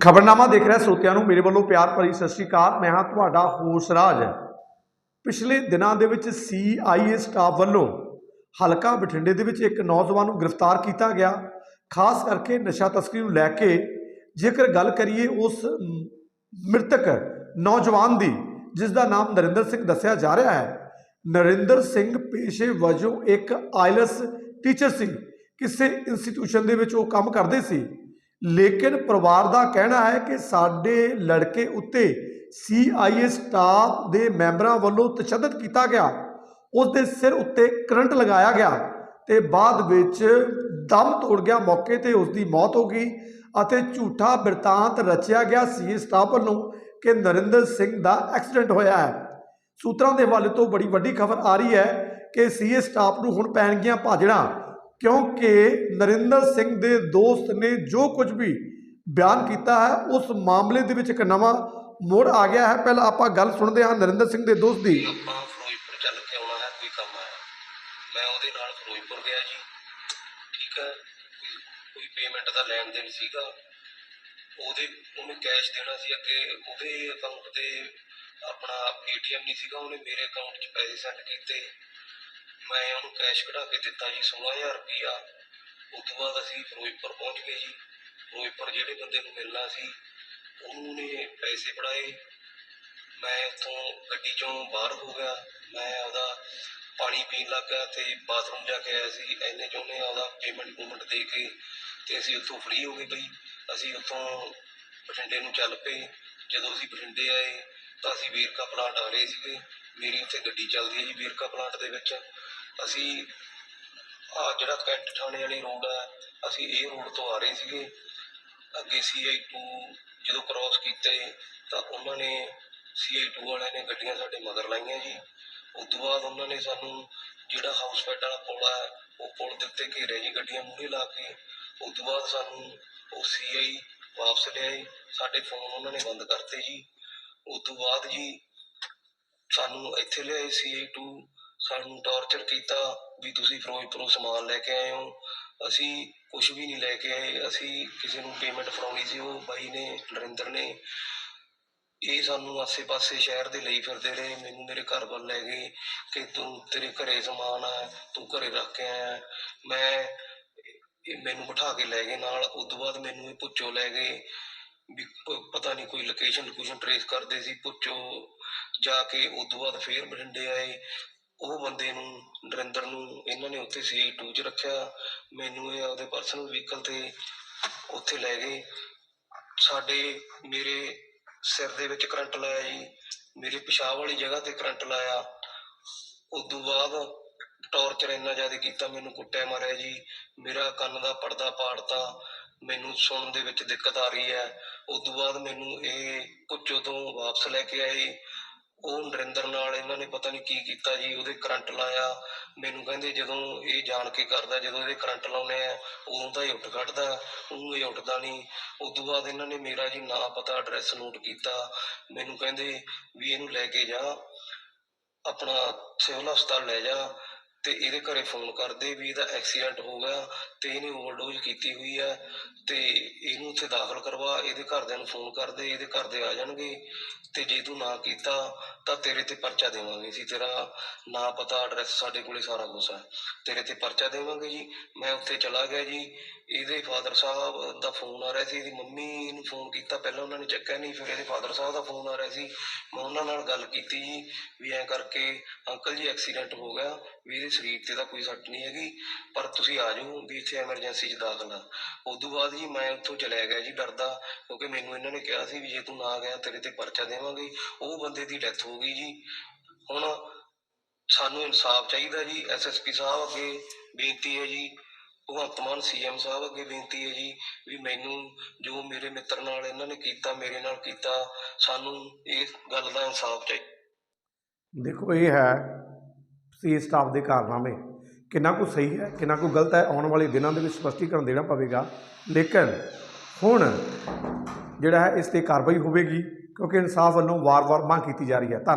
ਖਬਰਨਾਮਾ ਦੇਖ ਰਿਹਾ ਸਰੋਤਿਆਂ ਨੂੰ, ਮੇਰੇ ਵੱਲੋਂ ਪਿਆਰ ਭਰੀ ਸਤਿ ਸ਼੍ਰੀ ਅਕਾਲ। ਮੈਂ ਹਾਂ ਤੁਹਾਡਾ ਹੋਸ ਰਾਜ। ਪਿਛਲੇ ਦਿਨਾਂ ਦੇ ਵਿੱਚ ਸੀਆਈਏ ਸਟਾਫ ਵੱਲੋਂ ਹਲਕਾ ਬਠਿੰਡੇ ਦੇ ਵਿੱਚ ਇੱਕ ਨੌਜਵਾਨ ਨੂੰ ਗ੍ਰਿਫਤਾਰ ਕੀਤਾ ਗਿਆ। ਖਾਸ ਕਰਕੇ ਨਸ਼ਾ ਤਸਕਰੀ ਨੂੰ ਲੈ ਕੇ ਜੇਕਰ ਗੱਲ ਕਰੀਏ ਉਸ ਮ੍ਰਿਤਕ ਨੌਜਵਾਨ ਦੀ, ਜਿਸ ਦਾ ਨਾਮ ਨਰਿੰਦਰ ਸਿੰਘ ਦੱਸਿਆ ਜਾ ਰਿਹਾ ਹੈ। ਨਰਿੰਦਰ ਸਿੰਘ ਪੇਸ਼ੇ ਵਜੋਂ ਇੱਕ ਆਇਲਸ ਟੀਚਰ ਸੀ। ਕਿਸੇ ਇੰਸਟੀਟਿਊਸ਼ਨ ਦੇ ਵਿੱਚ ਉਹ ਕੰਮ ਕਰਦੇ ਸੀ। ਲੇਕਿਨ ਪਰਿਵਾਰ ਦਾ ਕਹਿਣਾ ਹੈ ਕਿ ਸਾਡੇ ਲੜਕੇ ਉੱਤੇ ਸੀਆਈਏ ਸਟਾਫ ਦੇ ਮੈਂਬਰਾਂ ਵੱਲੋਂ ਤਸ਼ੱਦਦ ਕੀਤਾ ਗਿਆ। ਉਸ ਦੇ ਸਿਰ ਉੱਤੇ ਕਰੰਟ ਲਗਾਇਆ ਗਿਆ ਤੇ ਬਾਅਦ ਵਿੱਚ ਦਮ ਤੋੜ ਗਿਆ ਮੌਕੇ ਤੇ ਉਸ ਦੀ ਮੌਤ ਹੋ ਗਈ ਅਤੇ ਝੂਠਾ ਬਿਰਤਾਂਤ ਰਚਿਆ ਗਿਆ ਸੀਏ ਸਟਾਫ ਵੱਲੋਂ ਕਿ ਨਰਿੰਦਰ ਸਿੰਘ ਦਾ ਐਕਸੀਡੈਂਟ ਹੋਇਆ ਹੈ। ਸੂਤਰਾਂ ਦੇ ਹਵਾਲੇ ਤੋਂ ਬੜੀ ਵੱਡੀ ਖਬਰ ਆ ਰਹੀ ਹੈ ਕਿ ਸੀਏ ਸਟਾਫ ਨੂੰ ਹੁਣ ਪੈਣਗੀਆਂ ਭਾਜੜਾਂ। ਕਿਉਂਕਿ ਨਰਿੰਦਰ ਸਿੰਘ ਦੇ ਦੋਸਤ ਨੇ ਜੋ ਕੁਝ ਵੀ ਬਿਆਨ ਕੀਤਾ ਹੈ, ਉਸ ਮਾਮਲੇ ਦੇ ਵਿੱਚ ਇੱਕ ਨਵਾਂ ਮੋੜ ਆ ਗਿਆ ਹੈ। ਪਹਿਲਾਂ ਆਪਾਂ ਗੱਲ ਸੁਣਦੇ ਹਾਂ ਨਰਿੰਦਰ ਸਿੰਘ ਦੇ ਦੋਸਤ ਦੀ। ਆਪਾਂ ਫਿਰੋਜ਼ਪੁਰ ਚੱਲ ਕੇ ਆਉਣਾ ਹੈ, ਕੋਈ ਕੰਮ ਆਇਆ ਮੈਂ ਉਹਦੇ ਨਾਲ ਫਿਰੋਜ਼ਪੁਰ ਗਿਆ ਜੀ। ਠੀਕ ਹੈ, ਕੋਈ- ਕੋਈ ਪੇਮੈਂਟ ਦਾ ਲੈਣ ਦੇਣ ਸੀਗਾ। ਉਹਦੇ ਉਹਨੇ ਕੈਸ਼ ਦੇਣਾ ਸੀ ਅੱਗੇ। ਉਹਦੇ ਅਕਾਊਂਟ ਤੇ ਆਪਣਾ ਏਟੀਐਮ ਨਹੀਂ ਸੀਗਾ, ਉਹਨੇ ਮੇਰੇ ਅਕਾਊਂਟ 'ਚ ਪੈਸੇ ਸੈਂਡ ਕੀਤੇ। ਮੈਂ ਉਹਨੂੰ ਕੈਸ਼ ਕਢਾ ਕੇ ਦਿੱਤਾ ਜੀ 16000 ਰੁਪਈਆ। ਉਸ ਤੋਂ ਬਾਅਦ ਅਸੀਂ ਫਿਰੋਜ਼ਪੁਰ ਪਹੁੰਚ ਗਏ ਜੀ। ਫਿਰੋਜ਼ਪੁਰ ਜਿਹੜੇ ਬੰਦੇ ਨੂੰ ਮਿਲਣਾ ਸੀ, ਉਹਨੂੰ ਨੇ ਪੈਸੇ ਫੜਾਏ। ਮੈਂ ਉੱਥੋਂ ਗੱਡੀ ਚੋਂ ਬਾਹਰ ਹੋ ਗਿਆ। ਮੈਂ ਉਹਦਾ ਪਾਣੀ ਪੀਣ ਲੱਗ ਗਿਆ ਤੇ ਬਾਥਰੂਮ ਜਾ ਕੇ ਆਇਆ ਸੀ। ਐਨੇ ਚ ਉਹਨੇ ਆਪਦਾ ਪੇਮੈਂਟ ਪੂਮੈਂਟ ਦੇ ਕੇ ਤੇ ਅਸੀਂ ਉੱਥੋਂ ਫ੍ਰੀ ਹੋ ਗਏ ਬਈ। ਅਸੀਂ ਉੱਥੋਂ ਬਠਿੰਡੇ ਨੂੰ ਚੱਲ ਪਏ। ਜਦੋਂ ਅਸੀਂ ਬਠਿੰਡੇ ਆਏ ਤਾਂ ਅਸੀਂ ਵੇਰਕਾ ਪਲਾਂਟ ਆ ਰਹੇ ਸੀਗੇ। ਮੇਰੀ ਉੱਥੇ ਗੱਡੀ ਚੱਲਦੀ ਹੈ ਜੀ ਵੇਰਕਾ ਪਲਾਂਟ ਦੇ ਵਿੱਚ। ਅਸੀਂ ਆ ਜਿਹੜਾ ਕੈਂਟ ਥਾਣੇ ਵਾਲੀ ਰੋਡ ਹੈ ਅਸੀਂ ਇਹ ਰੋਡ ਤੋਂ ਆ ਰਹੇ ਸੀਗੇ। ਅੱਗੇ ਸੀਆਈ 2 ਜਦੋਂ ਕ੍ਰਾਸ ਕੀਤੇ, ਤਾਂ ਉਹਨਾਂ ਨੇ ਸੀਆਈ 2 ਵਾਲਿਆਂ ਨੇ ਗੱਡੀਆਂ ਸਾਡੇ ਮਗਰ ਲਾਈਆਂ ਜੀ। ਉਸ ਤੋਂ ਬਾਅਦ ਉਹਨਾਂ ਨੇ ਸਾਨੂੰ ਜਿਹੜਾ ਹਾਊਸ ਫੈਟ ਵਾਲਾ ਪੁਲ ਹੈ ਉਹ ਪੁਲ ਦੇ ਉੱਤੇ ਘੇਰਿਆ ਜੀ, ਗੱਡੀਆਂ ਮੂਹਰੇ ਲਾ ਕੇ। ਉਸ ਤੋਂ ਬਾਅਦ ਸਾਨੂੰ ਉਹ ਸੀਆਈ ਵਾਪਸ ਲਿਆਏ। ਸਾਡੇ ਫੋਨ ਉਹਨਾਂ ਨੇ ਬੰਦ ਕਰਤੇ ਜੀ। ਉਸ ਤੋਂ ਬਾਅਦ ਜੀ ਸਾਨੂੰ ਇੱਥੇ ਲਿਆਏ ਸੀ 2 ਸਾਨੂੰ ਟੌਰਚਰ ਕੀਤਾ ਵੀ ਤੁਸੀਂ ਫਿਰੋਜ਼ਪੁਰੋਂ ਸਮਾਨ ਲੈ ਕੇ ਆਏ ਹੋ। ਅਸੀਂ ਕੁਝ ਵੀ ਨਹੀਂ ਲੈ ਕੇ ਆਏ, ਅਸੀਂ ਕਿਸੇ ਨੂੰ ਪੇਮੈਂਟ ਫੜਾਉਣੀ ਸੀ, ਉਹ ਬਾਈ ਨੇ, ਨਰਿੰਦਰ ਨੇ। ਇਹ ਸਾਨੂੰ ਆਸੇ-ਪਾਸੇ ਸ਼ਹਿਰ ਦੇ ਲਈ ਫਿਰਦੇ ਰਹੇ, ਮੈਨੂੰ ਮੇਰੇ ਘਰ ਵੱਲ ਲੈ ਗਏ ਕਿ ਤੂੰ ਤੇਰੇ ਘਰੇ ਸਮਾਨ ਆ, ਤੂੰ ਘਰੇ ਰੱਖ ਕੇ ਆਇਆ। ਮੈਂ ਇਹ ਮੈਨੂੰ ਬਿਠਾ ਕੇ ਲੈ ਗਏ ਨਾਲ, ਉਸ ਤੋਂ ਬਾਅਦ ਮੈਨੂੰ ਇਹ ਪੁੱਛੋ ਲੈ ਗਏ ਵੀ ਪਤਾ ਨਹੀਂ ਕੋਈ ਲੋਕੇਸ਼ਨ ਲੋਕੇਸ਼ਨ ਟਰੇਸ ਕਰਦੇ ਸੀ, ਪੁੱਛੋ, ਜਾ ਕੇ ਉਸ ਬਾਅਦ ਫੇਰ ਬਠਿੰਡੇ ਆਏ। ਉਹ ਬੰਦੇ ਨੂੰ, ਨਰਿੰਦਰ ਨੂੰ, ਇਹਨਾਂ ਨੇ ਉੱਥੇ ਸੀ 2 ਚ ਰੱਖਿਆ। ਮੈਨੂੰ ਇਹ ਆਪਦੇ ਪਰਸਨਲ ਵਹੀਕਲ ਤੇ ਉੱਥੇ ਲੈ ਗਏ। ਸਾਡੇ ਮੇਰੇ ਸਿਰ ਦੇ ਵਿੱਚ ਕਰੰਟ ਲਾਇਆ ਜੀ। ਮੇਰੇ ਪਿਸ਼ਾਬ ਵਾਲੀ ਜਗ੍ਹਾ ਤੇ ਕਰੰਟ ਲਾਇਆ। ਉਸ ਬਾਅਦ ਟੌਰਚਰ ਇੰਨਾ ਜ਼ਿਆਦਾ ਕੀਤਾ, ਮੈਨੂੰ ਕੁੱਟਿਆ, ਮਾਰਿਆ ਜੀ। ਮੇਰਾ ਕੰਨ ਦਾ ਪਰਦਾ ਪਾੜਤਾ। ਮੈਨੂੰ ਸੁਣਨ ਦੇ ਵਿੱਚ ਦਿੱਕਤ ਆ ਰਹੀ ਹੈ। ਉਸ ਤੋਂ ਬਾਅਦ ਮੈਨੂੰ ਇਹ ਪੁੱਛੋ ਤੋਂ ਵਾਪਸ ਲੈ ਕੇ ਆਏ, ਉਹ ਨਰਿੰਦਰ ਨਾਲ ਇਹਨਾਂ ਨੇ ਪਤਾ ਨਹੀਂ ਕੀ ਕੀਤਾ ਜੀ, ਉਹਦੇ ਕਰੰਟ ਲਾਇਆ। ਮੈਨੂੰ ਕਹਿੰਦੇ ਜਦੋਂ ਇਹ ਜਾਣ ਕੇ ਕਰਦਾ, ਜਦੋਂ ਇਹਦੇ ਕਰੰਟ ਲਾਉਨੇ ਆ, ਉਦੋਂ ਤਾਂ ਇਹ ਉੱਠ ਖੜਦਾ ਉਹਨੂੰ ਇਹ ਉੱਠਦਾ ਨਹੀਂ ਉਸ ਤੋਂ ਬਾਅਦ ਇਹਨਾਂ ਨੇ ਮੇਰਾ ਜੀ ਨਾਂ ਪਤਾ ਐਡਰੈਸ ਨੋਟ ਕੀਤਾ। ਮੈਨੂੰ ਕਹਿੰਦੇ ਵੀ ਇਹਨੂੰ ਲੈ ਕੇ ਜਾ, ਆਪਣਾ ਸਿਵਲ ਹਸਪਤਾਲ ਲੈ ਜਾ। ਤੇ ਇਹਦੇ ਘਰੇ ਫੋਨ ਕਰਦੇ ਵੀ ਇਹਦਾ ਐਕਸੀਡੈਂਟ ਹੋ ਗਿਆ ਤੇ ਇਹਨੇ ਓਵਰਡੋਜ਼ ਕੀਤੀ ਹੋਈ ਹੈ ਤੇ ਇਹਨੂੰ ਉੱਥੇ ਦਾਖਲ ਕਰਵਾ, ਇਹਦੇ ਘਰਦਿਆਂ ਨੂੰ ਫੋਨ ਕਰਦੇ, ਇਹਦੇ ਘਰ ਦੇ ਆ ਜਾਣਗੇ ਤੇ ਜੇ ਤੂੰ ਨਾ ਕੀਤਾ ਤਾਂ ਤੇਰੇ ਤੇ ਪਰਚਾ ਦੇਵਾਂਗੇ ਅਸੀਂ ਤੇਰਾ ਨਾਂ ਪਤਾ ਐਡਰੈਸ ਸਾਡੇ ਕੋਲੇ ਸਾਰਾ ਕੁਝ ਹੈ ਤੇਰੇ ਤੇ ਪਰਚਾ ਦੇਵਾਂਗੇ ਜੀ, ਮੈਂ ਉੱਥੇ ਚਲਾ ਗਿਆ ਜੀ, ਇਹਦੇ ਫਾਦਰ ਸਾਹਿਬ ਦਾ ਫੋਨ ਆ ਰਿਹਾ ਸੀ, ਇਹਦੀ ਮੰਮੀ ਨੂੰ ਫੋਨ ਕੀਤਾ, ਪਹਿਲਾਂ ਉਹਨਾਂ ਨੇ ਚੱਕਿਆ ਨਹੀਂ, ਫਿਰ ਇਹਦੇ ਫਾਦਰ ਸਾਹਿਬ ਦਾ ਫੋਨ ਆ ਰਿਹਾ ਸੀ, ਮੈਂ ਉਹਨਾਂ ਨਾਲ ਗੱਲ ਕੀਤੀ ਜੀ, ਵੀ ਐਂ ਕਰਕੇ ਅੰਕਲ ਜੀ ਐਕਸੀਡੈਂਟ ਹੋ ਗਿਆ, ਵੀ ਇਹਦੇ ਸਰੀਰ ਤੇ ਤਾਂ ਕੋਈ ਸੱਟ ਨਹੀਂ ਹੈਗੀ, ਪਰ ਤੁਸੀਂ ਆ ਜਾਓ ਵੀ ਇੱਥੇ ਐਮਰਜੈਂਸੀ 'ਚ ਦਾਖਲ ਆ। ਉਸ ਬਾਅਦ ਜੀ ਮੈਂ ਉੱਥੋਂ ਚਲਿਆ ਗਿਆ ਜੀ ਡਰਦਾ, ਕਿਉਂਕਿ ਮੈਨੂੰ ਇਹਨਾਂ ਨੇ ਕਿਹਾ ਸੀ ਵੀ ਜੇ ਤੂੰ ਨਾ ਗਿਆ, ਤੇਰੇ ਤੇ ਪਰਚਾ ਦੇਵਾਂਗੇ। ਉਹ ਬੰਦੇ ਦੀ ਡੈਥ ਹੋ ਗਈ ਜੀ। ਹੁਣ ਸਾਨੂੰ ਇਨਸਾਫ ਚਾਹੀਦਾ ਜੀ। ਐਸਐਸਪੀ ਸਾਹਿਬ ਅੱਗੇ ਬੇਨਤੀ ਹੈ ਜੀ। ਭਗਵੰਤ ਮਾਨ ਸੀਐਮ ਸਾਹਿਬ ਅੱਗੇ ਬੇਨਤੀ ਹੈ ਜੀ ਵੀ ਮੈਨੂੰ ਜੋ ਮੇਰੇ ਮਿੱਤਰ ਨਾਲ ਇਹਨਾਂ ਨੇ ਕੀਤਾ, ਮੇਰੇ ਨਾਲ ਕੀਤਾ, ਸਾਨੂੰ ਇਸ ਗੱਲ ਦਾ ਇਨਸਾਫ ਚਾਹੀਦਾ ਦੇਖੋ, ਇਹ ਹੈ ਸੀ ਸਟਾਫ ਦੇ ਕਾਰਨਾਮੇ। ਕਿੰਨਾ ਕੁ ਸਹੀ ਹੈ, ਕਿੰਨਾ ਕੁ ਗਲਤ ਹੈ, ਆਉਣ ਵਾਲੇ ਦਿਨਾਂ ਦੇ ਵਿੱਚ ਸਪਸ਼ਟੀਕਰਨ ਦੇਣਾ ਪਵੇਗਾ। ਲੇਕਿਨ ਹੁਣ ਜਿਹੜਾ ਹੈ, ਇਸ ਤੇ ਕਾਰਵਾਈ ਹੋਵੇਗੀ, ਕਿਉਂਕਿ ਇਨਸਾਫ ਵੱਲੋਂ ਵਾਰ-ਵਾਰ ਮੰਗ ਕੀਤੀ ਜਾ ਰਹੀ ਹੈ। ਧੰਨ